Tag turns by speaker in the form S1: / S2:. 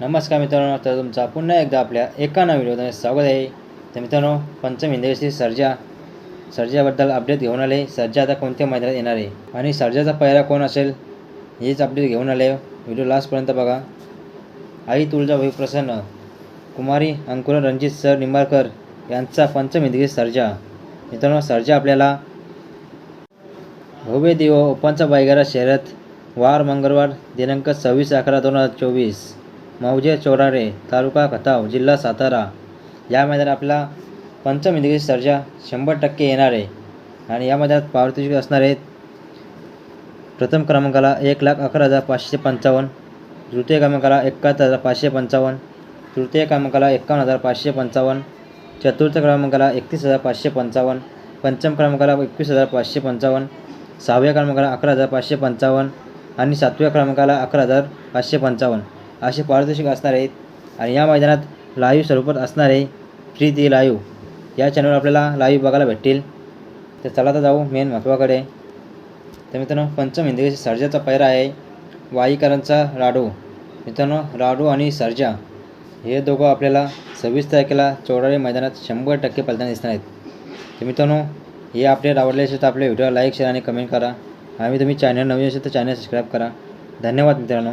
S1: नमस्कार मित्रांनो तर तुमचा पुन्हा एकदा आपल्या एका नवीन व्हिडिओमध्ये स्वागत आहे. तर मित्रांनो पंचम हिंदकेसरी सर्जा सर्जाबद्दल अपडेट घेऊन आले. सर्जा आता कोणत्या मैदानात येणार आहे? आणि सर्जाचा पहिला कोण असेल? हेच अपडेट घेऊन आले. व्हिडिओ लास्टपर्यंत बघा. आई तुळजा भाई प्रसन्न कुमारी अंकुर रणजित सर निंबाळकर यांचा पंचम इंद्रिय सर्जा. मित्रांनो सर्जा आपल्याला भोबे देव ओपनचा बायगारा शर्यत वार मंगळवार दिनांक सव्वीस अकरा दोन हजार चोवीस. मौजे चोरारे तालुका खताव जिल्हा सातारा. या मैदानात आपला पंचमिंदिगी सर्जा शंभर टक्के येणार आहे आणि या मैदानात पारितोषिक असणार आहेत प्रथम क्रमांकाला एक लाख अकरा हजार पाचशे पंचावन्न तृतीय क्रमांकाला एकाहत्तर हजार पाचशे पंचावन्न तृतीय क्रमांकाला एकावन्न हजार पाचशे पंचावन्न चतुर्थ क्रमांकाला एकतीस हजार पाचशे पंचावन्न पंचम क्रमांकाला एकवीस हजार पाचशे पंचावन्न सहाव्या क्रमांकाला अकरा हजार पाचशे पंचावन्न आणि सातव्या क्रमांकाला अकरा हजार पाचशे पंचावन्न. असे पारितोषिक असणार आहेत. आणि या मैदानात लाईव्ह स्वरूपात असणारे प्रीती फ्री लाईव्ह या चॅनलवर आपल्याला लाईव्ह बघायला भेटतील. तर चला तर जाऊ मेन महत्त्वाकडे तर मित्रांनो पंचम हिंदी सर्जाचा पैरा आहे. वाईकरांचा राडू मित्रांनो राडू आणि सर्जा हे दोघं आपल्याला सव्वीस तारखेला चौडाळी मैदानात शंभर टक्के पलताना दिसणार आहेत. तर मित्रांनो हे आपले आवडले असेल तर आपल्या व्हिडिओला लाईक शेअर आणि कमेंट करा. आणि तुम्ही चॅनल नवीन असेल तर चॅनल सबस्क्राईब करा. धन्यवाद मित्रांनो.